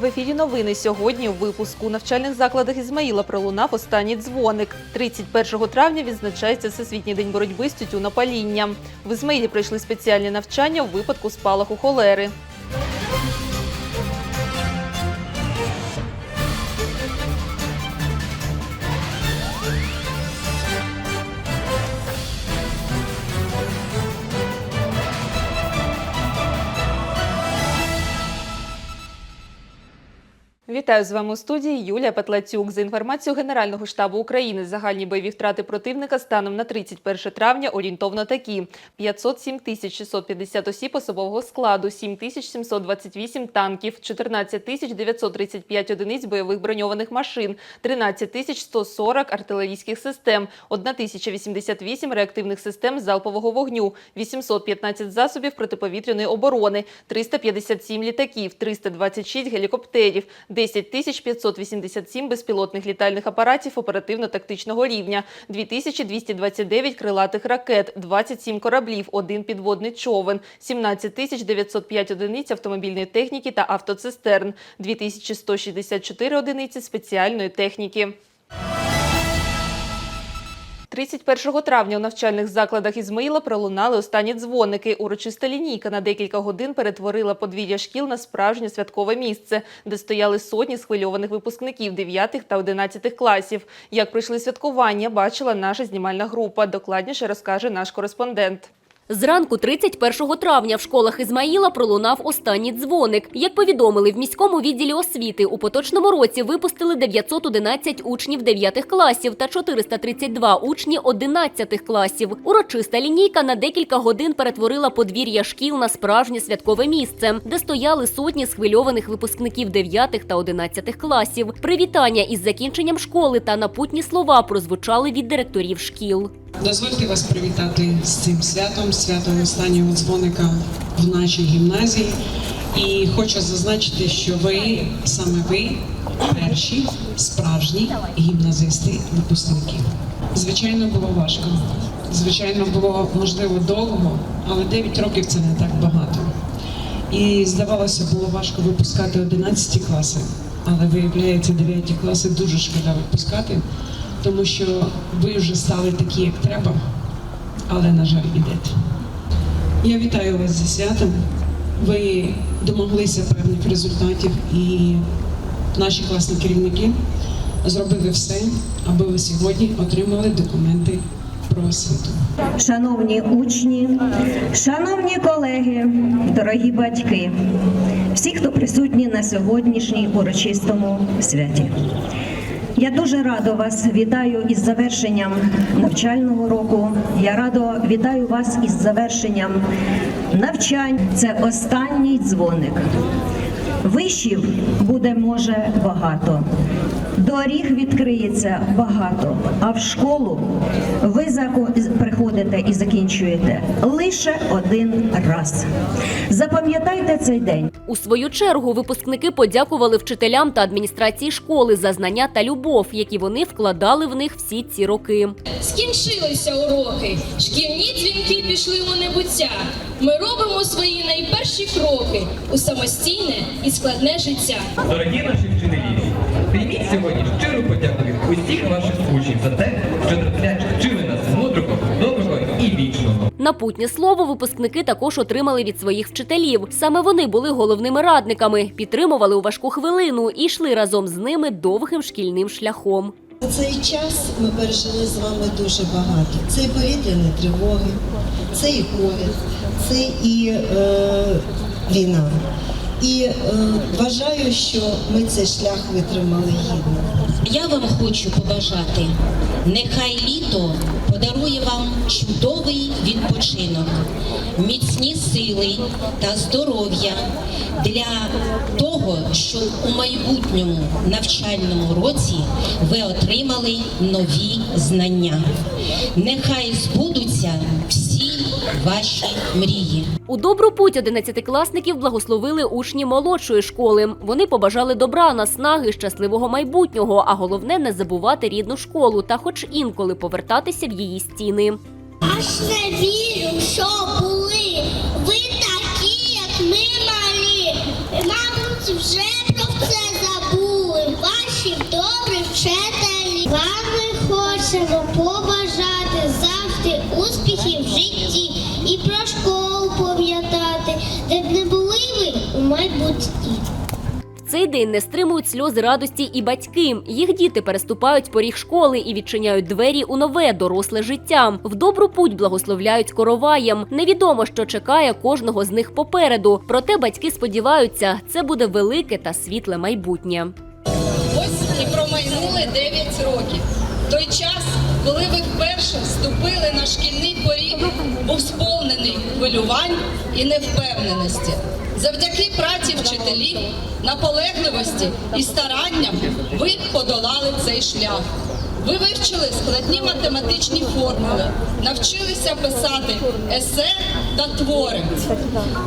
В ефірі новини сьогодні у випуску у навчальних закладах Ізмаїла пролунав останній дзвоник. 31 травня відзначається Всесвітній день боротьби з тютюнопалінням. В Ізмаїлі пройшли спеціальні навчання у випадку спалаху холери. Вітаю з вами у студії Юлія Петлацюк. За інформацією Генерального штабу України, загальні бойові втрати противника станом на 31 травня орієнтовно такі: 507 тисяч 650 осіб особового складу, 7 тисяч 728 танків, 14 тисяч 935 одиниць бойових броньованих машин, 13 тисяч 140 артилерійських систем, 1 тисяча 88 реактивних систем залпового вогню, 815 засобів протиповітряної оборони, 357 літаків, 326 гелікоптерів, 10 тисяч 587 безпілотних літальних апаратів оперативно-тактичного рівня, 2229 крилатих ракет, 27 кораблів, один підводний човен, 17 тисяч 905 одиниць автомобільної техніки та автоцистерн, 2164 одиниці спеціальної техніки. 31 травня у навчальних закладах Ізмаїла пролунали останні дзвоники. Урочиста лінійка на декілька годин перетворила подвір'я шкіл на справжнє святкове місце, де стояли сотні схвильованих випускників 9 та 11 класів. Як пройшли святкування, бачила наша знімальна група. Докладніше розкаже наш кореспондент. Зранку 31 травня в школах Ізмаїла пролунав останній дзвоник. Як повідомили в міському відділі освіти, у поточному році випустили 911 учнів 9 класів та 432 учні 11 класів. Урочиста лінійка на декілька годин перетворила подвір'я шкіл на справжнє святкове місце, де стояли сотні схвильованих випускників 9 та 11 класів. Привітання із закінченням школи та напутні слова прозвучали від директорів шкіл. Дозвольте вас привітати з цим святом, святом останнього дзвоника в нашій гімназії. І хочу зазначити, що ви саме ви перші справжні гімназисти випускники. Звичайно, було важко. Звичайно, було можливо довго, але 9 років це не так багато. І здавалося, було важко випускати 11 класи, але виявляється, 9 класи дуже шкода випускати, тому що ви вже стали такі, як треба, але, на жаль, ідете. Я вітаю вас зі святом. Ви домоглися певних результатів, і наші класні керівники зробили все, аби ви сьогодні отримали документи про освіту. Шановні учні, шановні колеги, дорогі батьки, всі, хто присутні на сьогоднішній урочистому святі. Я дуже радо вас вітаю із завершенням навчального року. Я радо вітаю вас із завершенням навчань. Це останній дзвоник. Вишів буде може багато. Доріг відкриється багато, а в школу ви зако- приходите і закінчуєте лише один раз. Запам'ятайте цей день. У свою чергу випускники подякували вчителям та адміністрації школи за знання та любов, які вони вкладали в них всі ці роки. Скінчилися уроки, шкільні дзвінки пішли у небуття. Ми робимо свої найперші кроки у самостійне і складне життя. Дорогі наші вчителі, прийміть сьогодні щиру подяку від усіх ваших учнів за те, що вчили нас мудрого, доброго і вічного. Напутнє слово випускники також отримали від своїх вчителів. Саме вони були головними радниками, підтримували у важку хвилину і йшли разом з ними довгим шкільним шляхом. За цей час ми пережили з вами дуже багато. Це і повітряні тривоги, це і ковід, це і е, війна. І е, вважаю, що ми цей шлях витримали гідно. Я вам хочу побажати, нехай літо подарує вам чудовий відпочинок, міцні сили та здоров'я для того, щоб у майбутньому навчальному році ви отримали нові знання. Нехай збудуться всі ваші мрії. У добру путь одинадцятикласників благословили учні молодшої школи. Вони побажали добра, наснаги, щасливого майбутнього, а головне не забувати рідну школу та, хоч інколи, повертатися в її стіни. Аж не вірю, що були. Ви такі, як ми малі. Мабуть, вже майбутнє. В цей день не стримують сльози радості і батьки. Їх діти переступають поріг школи і відчиняють двері у нове доросле життя. В добру путь благословляють короваєм. Невідомо, що чекає кожного з них попереду. Проте батьки сподіваються, це буде велике та світле майбутнє. Ось і промайнули 9 років. Той час, коли ви вперше вступили на шкільний поріг, був сповнений хвилювань і невпевненості. Завдяки праці вчителів, наполегливості і старанням ви подолали цей шлях. Ви вивчили складні математичні формули, навчилися писати есе та твори.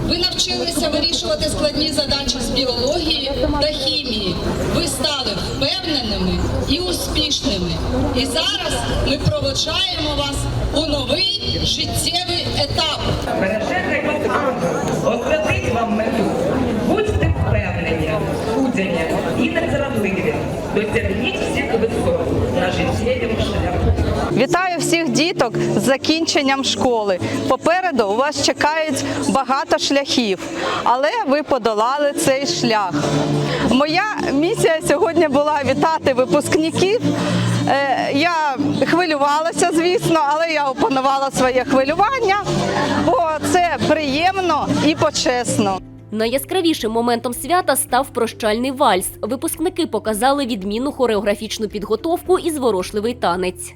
Ви навчилися вирішувати складні задачі з біології та хімії. Ви стали впевненими і успішними. І зараз ми проводжаємо вас у новий життєвий етап. Вас ангел, освятить вам мету. Будьте впевнені, будені і незрадливі. Досягніть всіх висот на життєвому шляху. Всіх діток з закінченням школи. Попереду у вас чекають багато шляхів, але ви подолали цей шлях. Моя місія сьогодні була вітати випускників. Е, Я хвилювалася, звісно, але я опанувала своє хвилювання, бо це приємно і почесно. Найяскравішим моментом свята став прощальний вальс. Випускники показали відмінну хореографічну підготовку і зворошливий танець.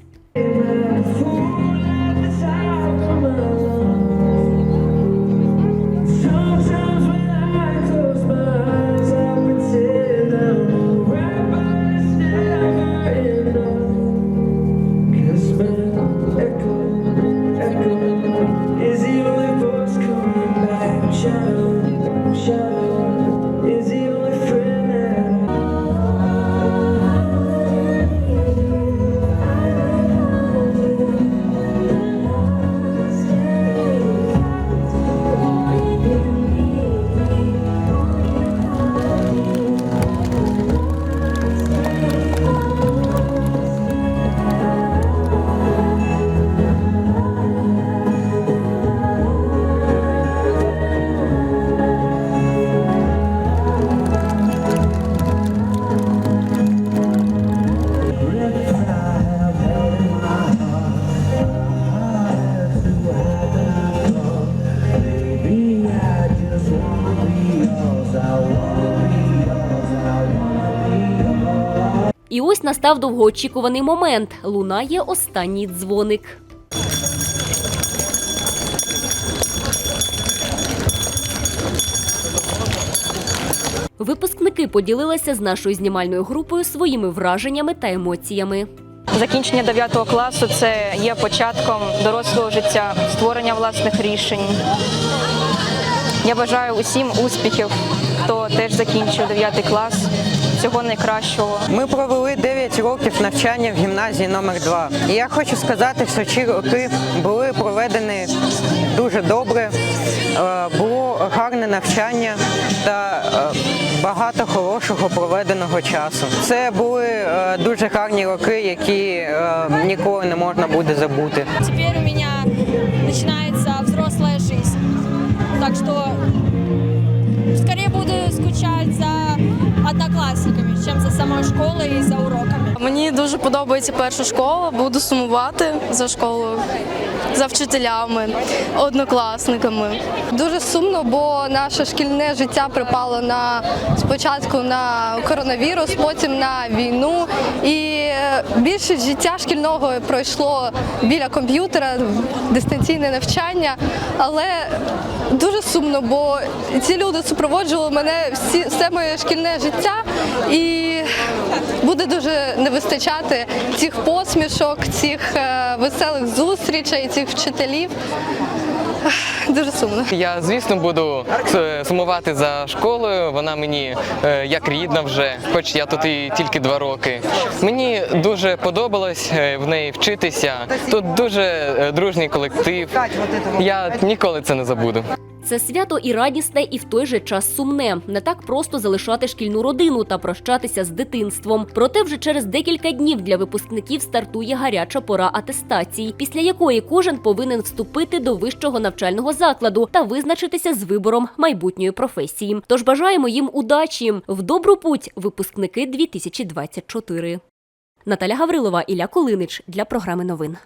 Настав довгоочікуваний момент. Лунає останній дзвоник. Випускники поділилися з нашою знімальною групою своїми враженнями та емоціями. Закінчення 9 класу це є початком дорослого життя, створення власних рішень. Я бажаю усім успіхів, хто теж закінчив 9 клас. Всього найкращого. Ми провели 9 років навчання в гімназії номер 2 І я хочу сказати, що ці роки були проведені дуже добре. Е, Було гарне навчання та е, багато хорошого проведеного часу. Це були е, дуже гарні роки, які ніколи не можна буде забути. Теперь у меня начинается взрослая жизнь. Так что одноклассниками, чем за самой школой и за уроками. Мені дуже подобається перша школа. Буду сумувати за школою, за вчителями, однокласниками. Дуже сумно, бо наше шкільне життя припало на спочатку на коронавірус, потім на війну. І е, більшість життя шкільного пройшло біля комп'ютера, дистанційне навчання. Але дуже сумно, бо ці люди супроводжували мене всі все моє шкільне життя, і буде дуже не вистачати цих посмішок, цих е, веселих зустрічей, цих вчителів. Дуже сумно. Я, звісно, буду е, сумувати за школою. Вона мені е, як рідна вже, хоч я тут і тільки два роки. Мені дуже подобалось в неї вчитися. Тут дуже дружній колектив. Я ніколи це не забуду. Це свято і радісне, і в той же час сумне. Не так просто залишати шкільну родину та прощатися з дитинством. Проте вже через декілька днів для випускників стартує гаряча пора атестації, після якої кожен повинен вступити до вищого навчального закладу та визначитися з вибором майбутньої професії. Тож бажаємо їм удачі в добру путь, випускники 2024. Наталя Гаврилова, Ілля Кулинич для програми новин.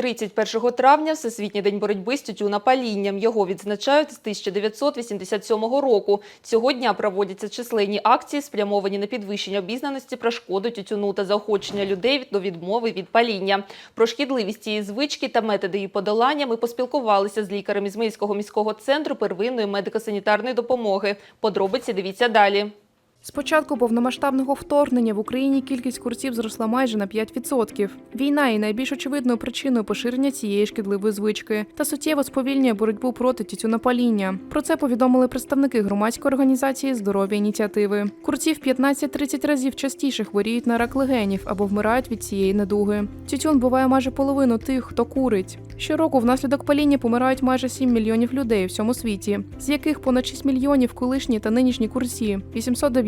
31 травня Всесвітній день боротьби з тютюнопалінням. Його відзначають з 1987 року. Цього дня проводяться численні акції, спрямовані на підвищення обізнаності про шкоду тютюну та заохочення людей до відмови від паління. Про шкідливість цієї звички та методи її подолання ми поспілкувалися з лікарем Ізмаїльського міського центру первинної медико-санітарної допомоги. Подробиці дивіться далі. З початку повномасштабного вторгнення в Україні кількість курців зросла майже на 5%. Війна є найбільш очевидною причиною поширення цієї шкідливої звички та суттєво сповільнює боротьбу проти тютюнопаління. Про це повідомили представники громадської організації здоров'я ініціативи. Курці в 15-30 разів частіше хворіють на рак легенів або вмирають від цієї недуги. Тютюн буває майже половину тих, хто курить. Щороку внаслідок паління помирають майже 7 мільйонів людей у всьому світі, з яких понад 6 мільйонів колишні та нинішні курці,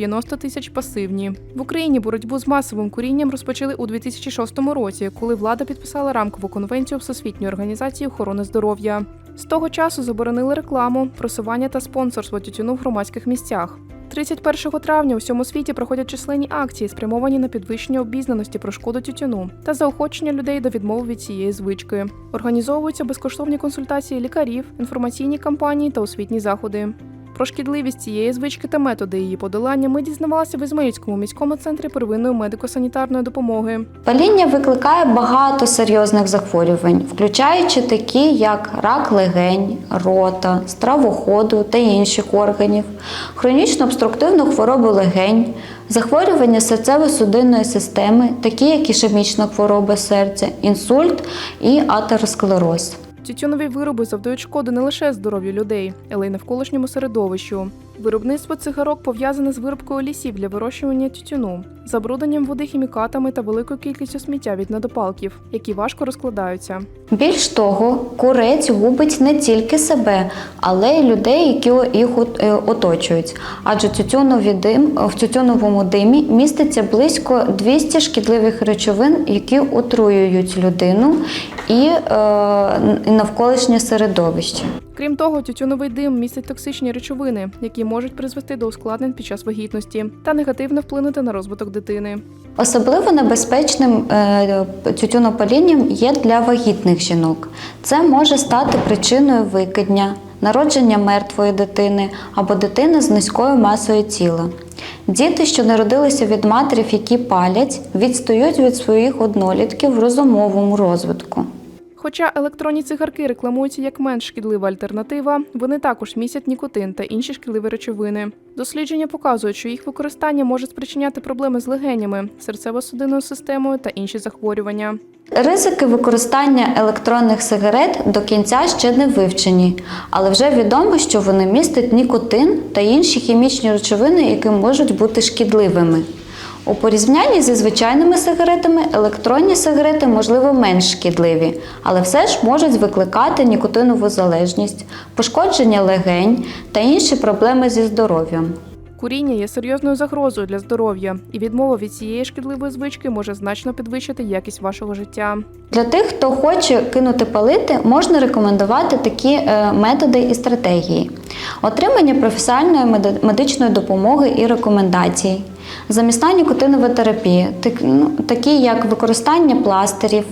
890 тисяч пасивні. В Україні боротьбу з масовим курінням розпочали у 2006 році, коли влада підписала рамкову конвенцію Всесвітньої організації охорони здоров'я. З того часу заборонили рекламу, просування та спонсорство тютюну в громадських місцях. 31 травня у всьому світі проходять численні акції, спрямовані на підвищення обізнаності про шкоду тютюну та заохочення людей до відмови від цієї звички. Організовуються безкоштовні консультації лікарів, інформаційні кампанії та освітні заходи. Про шкідливість цієї звички та методи її подолання ми дізнавалися в Ізмаїльському міському центрі первинної медико-санітарної допомоги. Паління викликає багато серйозних захворювань, включаючи такі, як рак легень, рота, стравоходу та інших органів, хронічну обструктивну хворобу легень, захворювання серцево-судинної системи, такі як ішемічна хвороба серця, інсульт і атеросклероз. Тютюнові вироби завдають шкоди не лише здоров'ю людей, але й навколишньому середовищу. Виробництво цигарок пов'язане з виробкою лісів для вирощування тютюну, забрудненням води хімікатами та великою кількістю сміття від недопалків, які важко розкладаються. Більш того, курець губить не тільки себе, але й людей, які їх е, оточують. Адже тютюнові дим, в тютюновому димі міститься близько 200 шкідливих речовин, які отруюють людину і е, навколишнє середовище. Крім того, тютюновий дим містить токсичні речовини, які можуть призвести до ускладнень під час вагітності та негативно вплинути на розвиток дитини. Особливо небезпечним е, тютюнопалінням є для вагітних жінок. Це може стати причиною викидня, народження мертвої дитини або дитини з низькою масою тіла. Діти, що народилися від матерів, які палять, відстають від своїх однолітків в розумовому розвитку. Хоча електронні цигарки рекламуються як менш шкідлива альтернатива, вони також містять нікотин та інші шкідливі речовини. Дослідження показують, що їх використання може спричиняти проблеми з легенями, серцево-судинною системою та інші захворювання. Ризики використання електронних сигарет до кінця ще не вивчені, але вже відомо, що вони містять нікотин та інші хімічні речовини, які можуть бути шкідливими. У порівнянні зі звичайними сигаретами електронні сигарети, можливо, менш шкідливі, але все ж можуть викликати нікотинову залежність, пошкодження легень та інші проблеми зі здоров'ям. Куріння є серйозною загрозою для здоров'я, і відмова від цієї шкідливої звички може значно підвищити якість вашого життя. Для тих, хто хоче кинути палити, можна рекомендувати такі е, методи і стратегії: отримання професіональної медичної допомоги і рекомендацій, замісна нікотинова терапія, так- ну, такі як використання пластирів,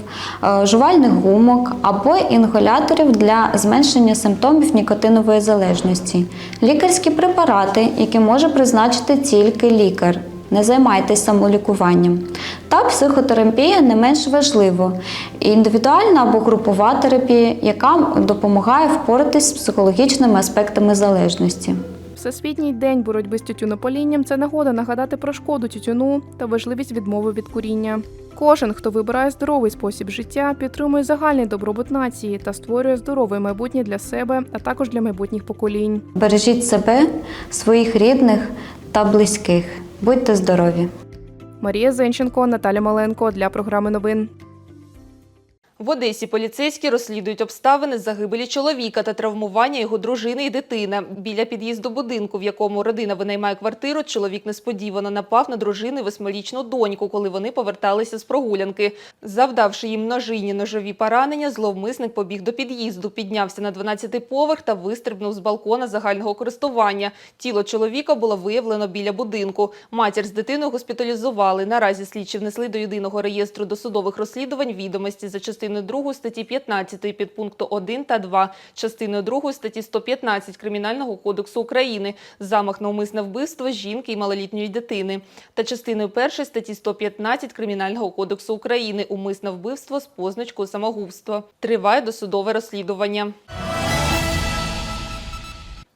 е, жувальних гумок або інгаляторів для зменшення симптомів нікотинової залежності, лікарські препарати, які може призначити тільки лікар. Не займайтесь самолікуванням. Та психотерапія не менш важливо. Індивідуальна або групова терапія, яка допомагає впоратись з психологічними аспектами залежності. Всесвітній день боротьби з тютюнопалінням це нагода нагадати про шкоду тютюну та важливість відмови від куріння. Кожен, хто вибирає здоровий спосіб життя, підтримує загальний добробут нації та створює здорове майбутнє для себе, а також для майбутніх поколінь. Бережіть себе, своїх рідних та близьких. Будьте здорові! Марія Зенченко, Наталя Маленко для програми новин. В Одесі поліцейські розслідують обставини загибелі чоловіка та травмування його дружини і дитини. Біля під'їзду будинку, в якому родина винаймає квартиру, чоловік несподівано напав на дружину і восьмирічну доньку, коли вони поверталися з прогулянки. Завдавши їм ножині ножові поранення, зловмисник побіг до під'їзду, піднявся на 12-й поверх та вистрибнув з балкона загального користування. Тіло чоловіка було виявлено біля будинку. Матір з дитиною госпіталізували. Наразі слідчі внесли до єдиного реєстру досудових розслідувань відомості за частиною 2 статті 15 підпункту 1 та 2, частиною 2 статті 115 Кримінального кодексу України замах на умисне вбивство жінки і малолітньої дитини та частиною 1 статті 115 Кримінального кодексу України умисне вбивство з позначкою самогубства. Триває досудове розслідування.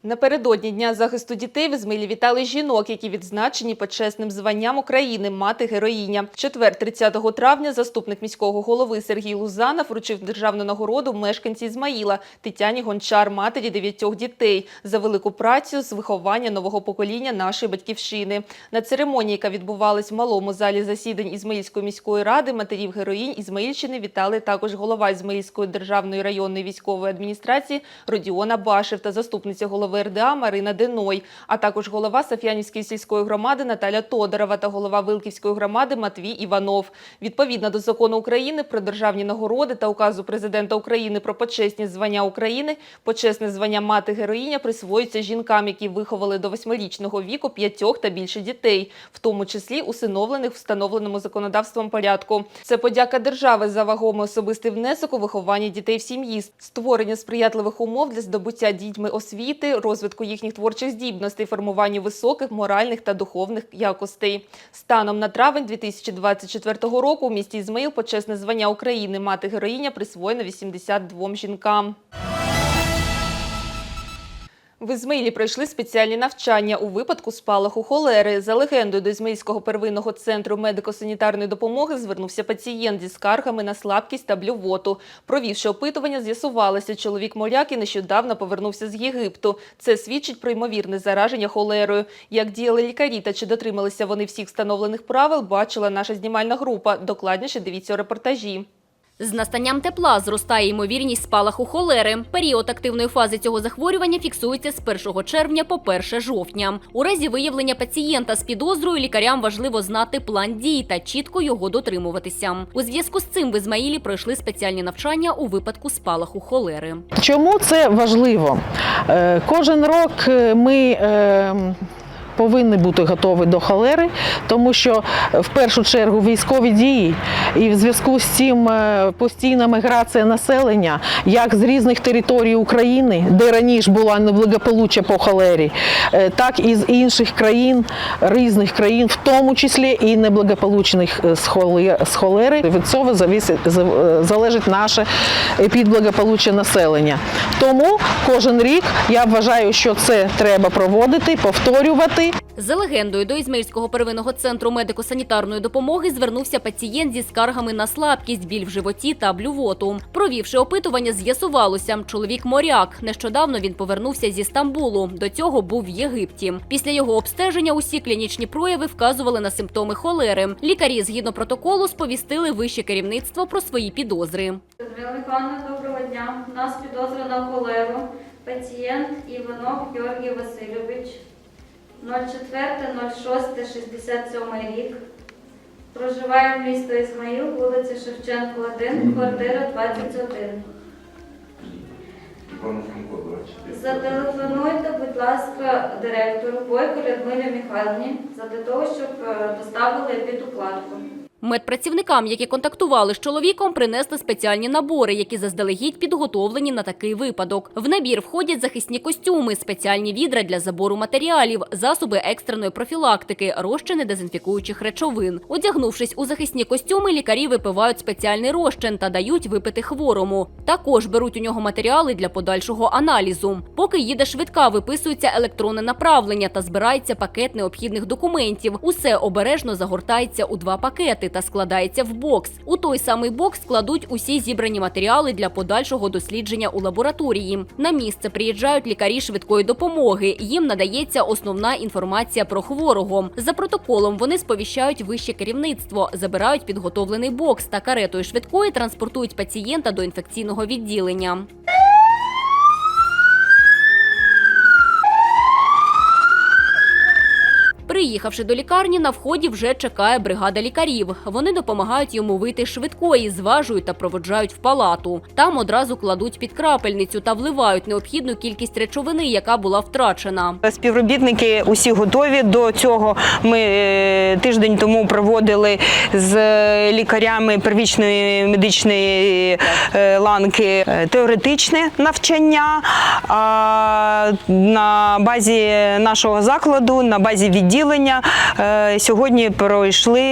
Напередодні Дня захисту дітей в Ізмаїлі вітали жінок, які відзначені почесним званням України мати героїня. Четвер, 30 травня, заступник міського голови Сергій Лузанов вручив державну нагороду мешканці Ізмаїла Тетяні Гончар, матері дев'ятьох дітей, за велику працю з виховання нового покоління нашої батьківщини. На церемонії, яка відбувалась в малому залі засідань Ізмаїльської міської ради, матерів героїнь Ізмаїльщини вітали також голова Ізмаїльської державної районної військової адміністрації Родіона Башев та заступниця голови РДА Марина Деной, а також голова Саф'янівської сільської громади Наталя Тодорова та голова Вилківської громади Матвій Іванов. Відповідно до закону України про державні нагороди та указу президента України про почесні звання України, почесне звання мати героїня присвоюється жінкам, які виховали до восьмирічного віку п'ятьох та більше дітей, в тому числі усиновлених встановленому законодавством порядку. Це подяка держави за вагомий особистий внесок у виховання дітей в сім'ї, створення сприятливих умов для здобуття дітьми освіти, розвитку їхніх творчих здібностей, формуванню високих моральних та духовних якостей. Станом на травень 2024 року у місті Ізмаїл почесне звання України мати героїня присвоєно 82 жінкам. В Ізмаїлі пройшли спеціальні навчання у випадку спалаху холери. За легендою до Ізмаїльського первинного центру медико-санітарної допомоги звернувся пацієнт зі скаргами на слабкість та блювоту. Провівши опитування, з'ясувалося, чоловік моряк і нещодавно повернувся з Єгипту. Це свідчить про ймовірне зараження холерою. Як діяли лікарі та чи дотрималися вони всіх встановлених правил, бачила наша знімальна група. Докладніше дивіться у репортажі. З настанням тепла зростає ймовірність спалаху холери. Період активної фази цього захворювання фіксується з 1 червня по 1 жовтня. У разі виявлення пацієнта з підозрою лікарям важливо знати план дій та чітко його дотримуватися. У зв'язку з цим в Ізмаїлі пройшли спеціальні навчання у випадку спалаху холери. Чому це важливо? Е, Кожен рок е, ми е, повинні бути готові до холери, тому що е, в першу чергу військові дії і в зв'язку з цим е, постійна міграція населення, як з різних територій України, де раніше була неблагополуччя по холері, е, так і з інших країн, різних країн, в тому числі і неблагополучних з холери. Від цього залежить наше підблагополуччя населення. Тому кожен рік я вважаю, що це треба проводити, повторювати. За легендою, до Ізмаїльського первинного центру медико-санітарної допомоги звернувся пацієнт зі скаргами на слабкість, біль в животі та блювоту. Провівши опитування, з'ясувалося, чоловік моряк. Нещодавно він повернувся зі Стамбулу. До цього був в Єгипті. Після його обстеження усі клінічні прояви вказували на симптоми холери. Лікарі, згідно протоколу, сповістили вище керівництво про свої підозри. Доброго дня. У нас підозра на холеру. Пацієнт Іванов Георгій Васильович, 04.06.67 рік. Проживає в місто Ізмаїл, вулиця Шевченко, 1, квартира 21. Зателефонуйте, будь ласка, директору Бойко Людмилі Михайловні для того, щоб доставили під укладку. Медпрацівникам, які контактували з чоловіком, принесли спеціальні набори, які заздалегідь підготовлені на такий випадок. В набір входять захисні костюми, спеціальні відра для забору матеріалів, засоби екстреної профілактики, розчини дезінфікуючих речовин. Одягнувшись у захисні костюми, лікарі випивають спеціальний розчин та дають випити хворому. Також беруть у нього матеріали для подальшого аналізу. Поки їде швидка, виписується електронне направлення та збирається пакет необхідних документів. Усе обережно загортається у два пакети та складається в бокс. У той самий бокс складуть усі зібрані матеріали для подальшого дослідження у лабораторії. На місце приїжджають лікарі швидкої допомоги. Їм надається основна інформація про хворого. За протоколом вони сповіщають вище керівництво, забирають підготовлений бокс та каретою швидкої транспортують пацієнта до інфекційного відділення. Приїхавши до лікарні, на вході вже чекає бригада лікарів. Вони допомагають йому вийти з швидкої, зважують та проводжають в палату. Там одразу кладуть під крапельницю та вливають необхідну кількість речовини, яка була втрачена. Співробітники усі готові до цього. Ми е, тиждень тому проводили з лікарями первічної медичної е, ланки е, теоретичне навчання. А на базі нашого закладу, на базі відділення е, сьогодні пройшли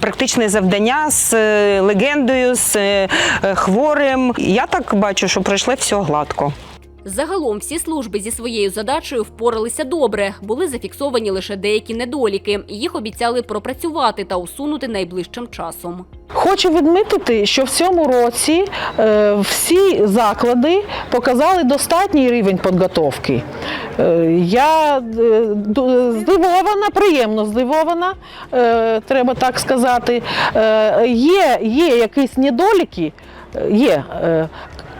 практичне завдання з е, легендою, з е, хворим. Я так бачу, що пройшли все гладко. Загалом всі служби зі своєю задачею впоралися добре. Були зафіксовані лише деякі недоліки. Їх обіцяли пропрацювати та усунути найближчим часом. Хочу відмітити, що в цьому році е, всі заклади показали достатній рівень підготовки. Е, я е, здивована, приємно здивована, треба так сказати. Є, є якісь недоліки, є.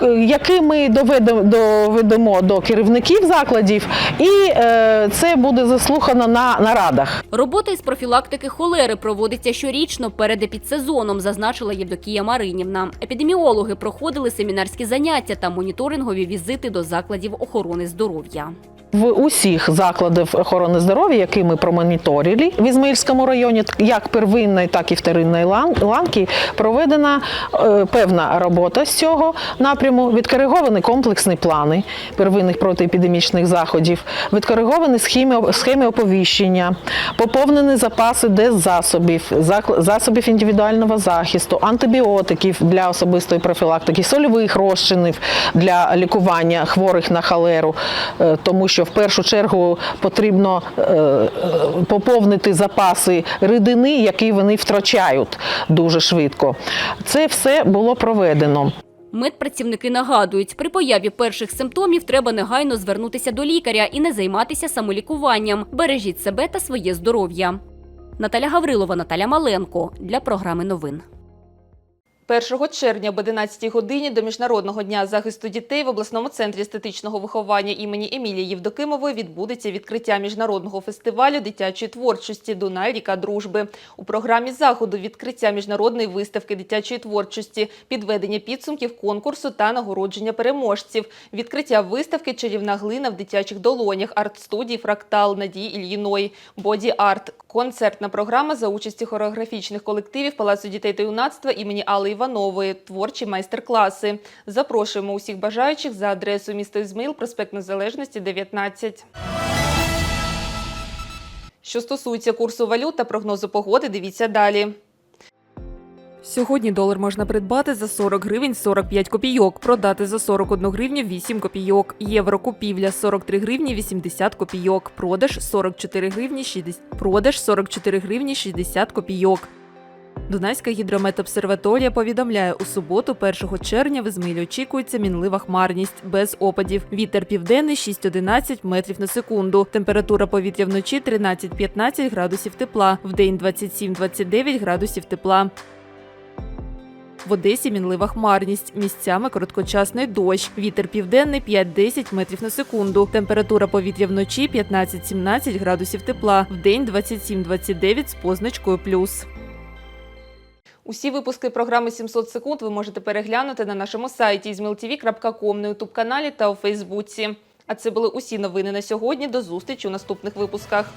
Е, які ми доведемо, доведемо до керівників закладів, і е, це буде заслухано на нарадах. Робота із профілактики холери проводиться щорічно перед епідсезоном, зазначила Євдокія Маринівна. Епідеміологи проходили семінарські заняття та моніторингові візити до закладів охорони здоров'я. В усіх закладах охорони здоров'я, які ми промоніторили в Ізмаїльському районі, як первинної, так і вторинної ланки, проведена е, певна робота з цього напряму. Відкориговані комплексні плани первинних протиепідемічних заходів, відкориговані схеми, схеми оповіщення, поповнені запаси деззасобів, засобів індивідуального захисту, антибіотиків для особистої профілактики, сольових розчинів для лікування хворих на холеру, е, тому що в першу чергу потрібно е, е, поповнити запаси рідини, які вони втрачають дуже швидко. Це все було проведено. Медпрацівники нагадують, при появі перших симптомів треба негайно звернутися до лікаря і не займатися самолікуванням. Бережіть себе та своє здоров'я. Наталя Гаврилова, Наталя Маленко для програми новин. 1 червня об 11 годині до Міжнародного дня захисту дітей в обласному центрі естетичного виховання імені Емілії Євдокимової відбудеться відкриття міжнародного фестивалю дитячої творчості Дунай ріка дружби. У програмі заходу відкриття міжнародної виставки дитячої творчості, підведення підсумків конкурсу та нагородження переможців, відкриття виставки Чарівна глина в дитячих долонях, арт-студії Фрактал Надії Ільїної, Боді Арт, концертна програма за участі хореографічних колективів Палацу дітей та юнацтва імені Алли Іванової, творчі майстер-класи. Запрошуємо усіх бажаючих за адресою міста Ізмаїл, проспект Незалежності, 19. Що стосується курсу валют та прогнозу погоди, дивіться далі. Сьогодні долар можна придбати за 40 гривень 45 копійок, продати за 41 гривню 8 копійок. Євро купівля 43 гривні 80 копійок, продаж 44 гривні 60, продаж 44 гривні 60 копійок. Дунайська гідрометобсерваторія повідомляє, у суботу, 1 червня, в Ізмаїлі очікується мінлива хмарність без опадів. Вітер південний 6-11 метрів на секунду. Температура повітря вночі 13-15 градусів тепла, вдень 27-29 градусів тепла. В Одесі мінлива хмарність, місцями короткочасний дощ. Вітер південний 5-10 метрів на секунду. Температура повітря вночі 15-17 градусів тепла, вдень 27-29 з позначкою плюс. Усі випуски програми «700 секунд ви можете переглянути на нашому сайті izmailtv.com, на ютуб-каналі та у Фейсбуці. А це були усі новини на сьогодні. До зустрічі у наступних випусках.